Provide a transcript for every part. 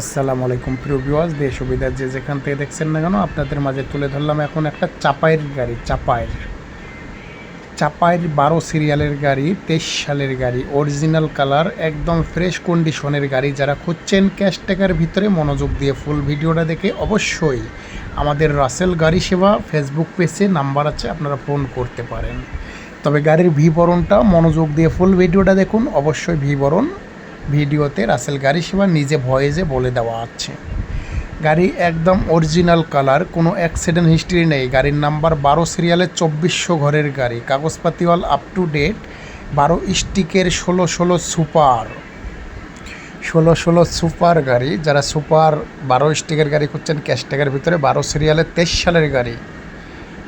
আসসালামু আলাইকুম, প্রিয় ভিউয়ার্স দেশ সুবিধা যে যেখান থেকে দেখছেন না কেন, আপনাদের মাঝে তুলে ধরলাম এখন একটা চাপাইয়ের গাড়ি, চাপাইয়ের। চাপাইয়ের বারো সিরিয়ালের গাড়ি, তেইশ সালের গাড়ি অরিজিনাল কালার একদম ফ্রেশ কন্ডিশনের গাড়ি। যারা খুঁজছেন ক্যাশ টাকার ভিতরে মনোযোগ দিয়ে ফুল ভিডিওটা দেখে অবশ্যই আমাদের রাসেল গাড়ি সেবা ফেসবুক পেজে নাম্বার আছে, আপনারা ফোন করতে পারেন। তবে গাড়ির বিবরণটা, মনোযোগ দিয়ে ফুল ভিডিওটা দেখুন, অবশ্যই বিবরণ ভিডিওতে রাসেল গাড়ি সেবা নিজে ভয়েজে বলে দেওয়া আছে। গাড়ি একদম অরিজিনাল কালার, কোনো অ্যাক্সিডেন্ট হিস্ট্রি নেই। গাড়ির নাম্বার বারো সিরিয়ালের চব্বিশশো ঘরের গাড়ি। কাগজপাতিওয়াল আপ টু ডেট বারো স্টিকের ষোলো ষোলো সুপার। ষোলো ষোলো সুপার গাড়ি, যারা সুপার বারো স্টিকের গাড়ি করছেন ক্যাশ ট্যাগের ভিতরে বারো সিরিয়ালের তেইশ সালের গাড়ি।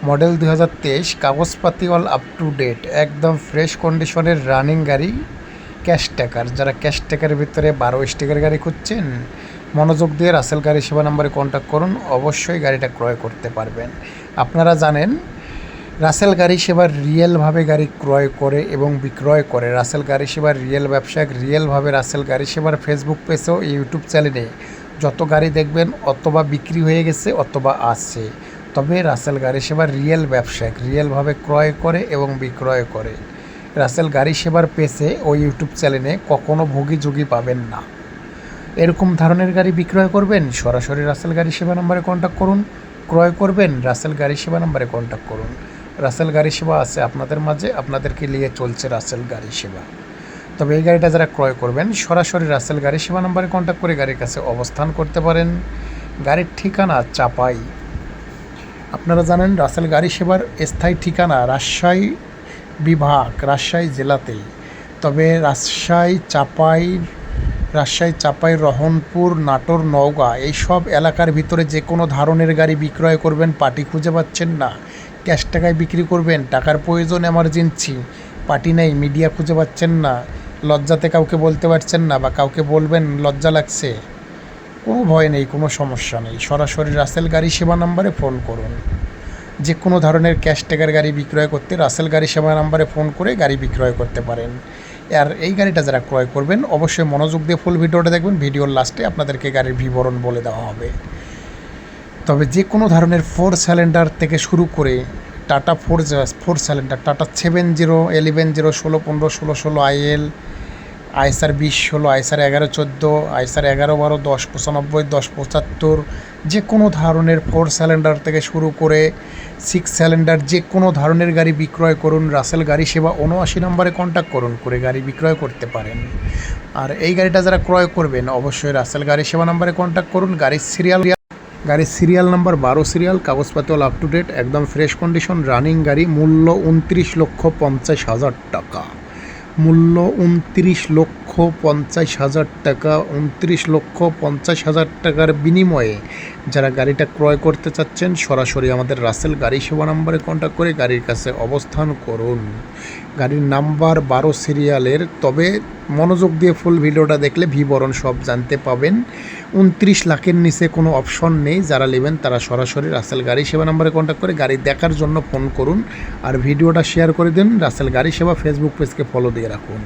মডেল দু হাজার তেইশ, কাগজপাতিওয়াল আপ টু ডেট একদম ফ্রেশ কন্ডিশনের রানিং গাড়ি ক্যাশ ট্যাকার যারা ক্যাশ ট্যাকার ভিতরে বারো স্টিকের গাড়ি খুঁজছেন, মনোযোগ দিয়ে রাসেল গাড়ি সেবা নাম্বারে কন্ট্যাক্ট করুন, অবশ্যই গাড়িটা ক্রয় করতে পারবেন। আপনারা জানেন, রাসেল গাড়ি সেবার রিয়েলভাবে গাড়ি ক্রয় করে এবং বিক্রয় করে। রাসেল গাড়ি সেবার রিয়েল ব্যবসায়িক, রিয়েলভাবে রাসেল গাড়ি সেবার ফেসবুক পেজেও ইউটিউব চ্যানেলে যত গাড়ি দেখবেন, অথবা বিক্রি হয়ে গেছে, অথবা আছে। তবে রাসেল গাড়ি সেবার রিয়েল ব্যবসায়িক, রিয়েলভাবে ক্রয় করে এবং বিক্রয় করে। রাসেল গাড়ি সেবার পেজে ও ইউটিউব চ্যানেলে কখনো ভোগী যোগী পাবেন না। এরকম ধরনের গাড়ি বিক্রয় করবেন, সরাসরি রাসেল গাড়ি সেবা নম্বরে কন্ট্যাক্ট করুন, ক্রয় করবেন, রাসেল গাড়ি সেবা নম্বরে কন্ট্যাক্ট করুন। রাসেল গাড়ি সেবা আছে আপনাদের মাঝে, আপনাদেরকে নিয়ে চলছে রাসেল গাড়ি সেবা। তবে এই গাড়িটা যারা ক্রয় করবেন, সরাসরি রাসেল গাড়ি সেবা নম্বরে কন্ট্যাক্ট করে গাড়ির কাছে অবস্থান করতে পারেন। গাড়ির ঠিকানা চাপাই। আপনারা জানেন, রাসেল গাড়ি সেবার স্থায়ী ঠিকানা রাজশাহী বিভাগ রাজশাহী জেলাতেই তবে রাজশাহী, চাপাই রাজশাহী, চাপাই, রহনপুর, নাটোর, নওগাঁ, এইসব এলাকার ভিতরে যে কোনো ধরনের গাড়ি বিক্রয় করবেন, পার্টি খুঁজে পাচ্ছেন না। ক্যাশ টাকায় বিক্রি করবেন, টাকার প্রয়োজন, এমার্জেন্সি, পার্টি নেই, মিডিয়া খুঁজে পাচ্ছেন না, লজ্জাতে কাউকে বলতে পারছেন না বা কাউকে বলবেন লজ্জা লাগছে। কোনো ভয় নেই, কোনো সমস্যা নেই। সরাসরি রাসেল গাড়ি সেবা নাম্বারে ফোন করুন। যে কোনো ধরনের ক্যাশ ট্যাগের গাড়ি বিক্রয় করতে রাসেল গাড়ি সেবা নাম্বারে ফোন করে গাড়ি বিক্রয় করতে পারেন। আর এই গাড়িটা যারা ক্রয় করবেন, অবশ্যই মনোযোগ দিয়ে ফুল ভিডিওটা দেখবেন, ভিডিওর লাস্টে আপনাদেরকে গাড়ির বিবরণ বলে দেওয়া হবে। তবে যে কোনো ধরনের ফোর সিলিন্ডার থেকে শুরু করে Tata four four cylinder Tata seven zero eleven zero ষোলো পনেরো, ষোলো ষোলো আইএল আইসার বিশ ষোলো আইসার এগারো চোদ্দ আইসার এগারো বারো, দশ পঁচানব্বই, দশ পঁচাত্তর, যে কোনো ধরনের ফোর সিলিন্ডার থেকে শুরু করে সিক্স সিলিন্ডার, যে কোনো ধরনের গাড়ি বিক্রয় করুন, রাসেল গাড়ি সেবা উনআশি নম্বরে কন্ট্যাক্ট করুন করে গাড়ি বিক্রয় করতে পারেন। আর এই গাড়িটা যারা ক্রয় করবেন, অবশ্যই রাসেল গাড়ি সেবা নম্বরে কন্ট্যাক্ট করুন, গাড়ির সিরিয়াল গাড়ির সিরিয়াল নাম্বার বারো সিরিয়াল কাগজপাতি আপ টু ডেট একদম ফ্রেশ কন্ডিশন রানিং গাড়ি, মূল্য উনত্রিশ লক্ষ পঞ্চাশ হাজার টাকা। মূল্য উনত্রিশ লক্ষ পঞ্চাশ হাজার টাকা, উনত্রিশ লক্ষ পঞ্চাশ হাজার টাকার বিনিময়ে যারা গাড়িটা ক্রয় করতে চাচ্ছেন, সরাসরি আমাদের রাসেল গাড়ি সেবা নাম্বারে কন্ট্যাক্ট করে গাড়ির কাছে অবস্থান করুন। গাড়ির নাম্বার বারো সিরিয়ালের, তবে মনোযোগ দিয়ে ফুল ভিডিওটা দেখলে বিবরণ সব জানতে পাবেন। উনত্রিশ লাখের নিচে কোনো অপশন নেই, যারা নেবেন তারা সরাসরি রাসেল গাড়ি সেবা নাম্বারে কন্ট্যাক্ট করে গাড়ি দেখার জন্য ফোন করুন। আর ভিডিওটা শেয়ার করে দিন, রাসেল গাড়ি সেবা ফেসবুক পেজকে ফলো দিয়ে রাখুন।